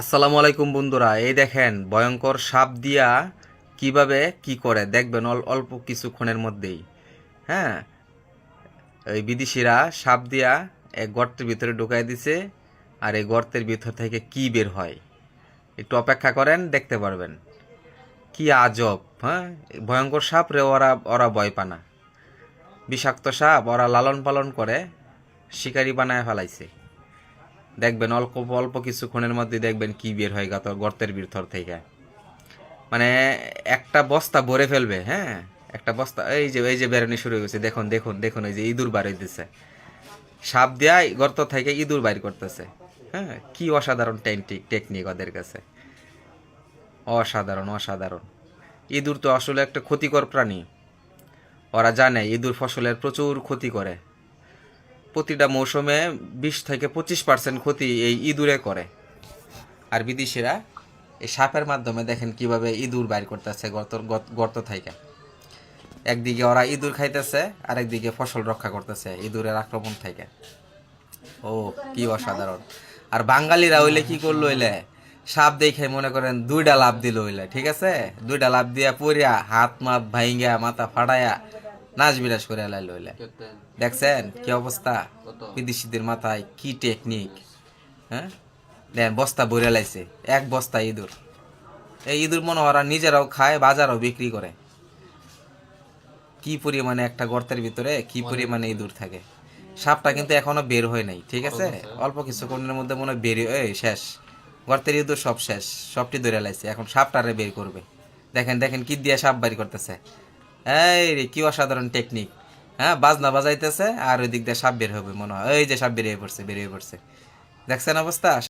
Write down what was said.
আসসালামু আলাইকুম বন্ধুরা, এই দেখেন ভয়ঙ্কর সাপ দিয়া কীভাবে কি করে, দেখবেন অল- অল্প কিছুক্ষণের মধ্যেই। হ্যাঁ এই বিদেশিরা সাপ দিয়া এক গর্তের ভিতরে ঢুকাই দিছে আর এই গর্তের ভিতর থেকে কি বের হয়, একটু অপেক্ষা করেন, দেখতে পারবেন। কি আজব হ্যাঁ ভয়ঙ্কর সাপ রে, ওরা ওরা ভয় পানা বিষাক্ত সাপ, ওরা লালন পালন করে, শিকারি বানায় ফেলাইছে। দেখবেন অল্প অল্প কিছুক্ষণের মধ্যে দেখবেন কি বের হয় গাত গর্তের ভিতর থেকে। মানে একটা বস্তা ভরে ফেলবে হ্যাঁ? একটা বস্তা, এই যে এই যে বেরোনি শুরু হয়ে গেছে, দেখুন দেখুন দেখুন, এই যে ইঁদুর বার হইতেছে। সাপ দিয়া গর্ত থেকে ইঁদুর বাইর করতেছে হ্যাঁ? কি অসাধারণ টেকনিক টেকনিক ওদের কাছে। অসাধারণ অসাধারণ। ইঁদুর তো আসলে একটা ক্ষতিকর প্রাণী। ওরা জানে, ইঁদুর ফসলের প্রচুর ক্ষতি করে। প্রতিটা মৌসুমে বিশ থেকে পঁচিশ পার্সেন্ট ক্ষতি এই ইঁদুরে করে। আর বিদেশিরা এই সাপের মাধ্যমে দেখেন কীভাবে ইঁদুর বাইর করতেছে গর্ত, গর্ত- থেকে। একদিকে ওরা ইঁদুর খাইতেছে আর একদিকে ফসল রক্ষা করতেছে ইঁদুরের আক্রমণ থেকে। ও, কি অসাধারণ। আর বাঙালিরা হইলে কি করল হইলে, সাপ দেখে মনে করেন দুইটা লাভ দিল হইলে, ঠিক আছে? দুইটা লাভ দিয়া পড়িয়া হাত মাপ ভাইঙ্গা, মাথা ফাটাইয়া নাচ বিরাজ করে লাইল হইলে। দেখছেন কি অবস্থা? বিদেশিদের মাথায় কি টেকনিক হ্যাঁ? দেন বস্তা ভরে লাইছে এক বস্তা ইঁদুর। এই ইঁদুর মনে হয় ওরা নিজেরাও খায় বাজারও বিক্রি করে। কি পরিমাণে একটা গর্তের ভিতরে কি পরিমাণে ইঁদুর থাকে। সাপটা কিন্তু এখনও বের হয় নাই ঠিক আছে? অল্প কিছুক্ষণের মধ্যে মনে হয় বের এই শেষ। গর্তের ইঁদুর সব শেষ সবটি ধরে লাইছে। এখন সাপটারে বের করবে। দেখেন দেখেন কি দিয়ে সাপ বাড়ি করতেছে। এই রে, কি অসাধারণ টেকনিক হ্যাঁ বাজনা বাজাইতেছে আর ওই দিক দিয়ে সাপ বের হবে মনে হয়। এই যে সাপ বেরিয়ে পড়ছে বেরিয়ে পড়ছে। দেখছেন অবস্থা?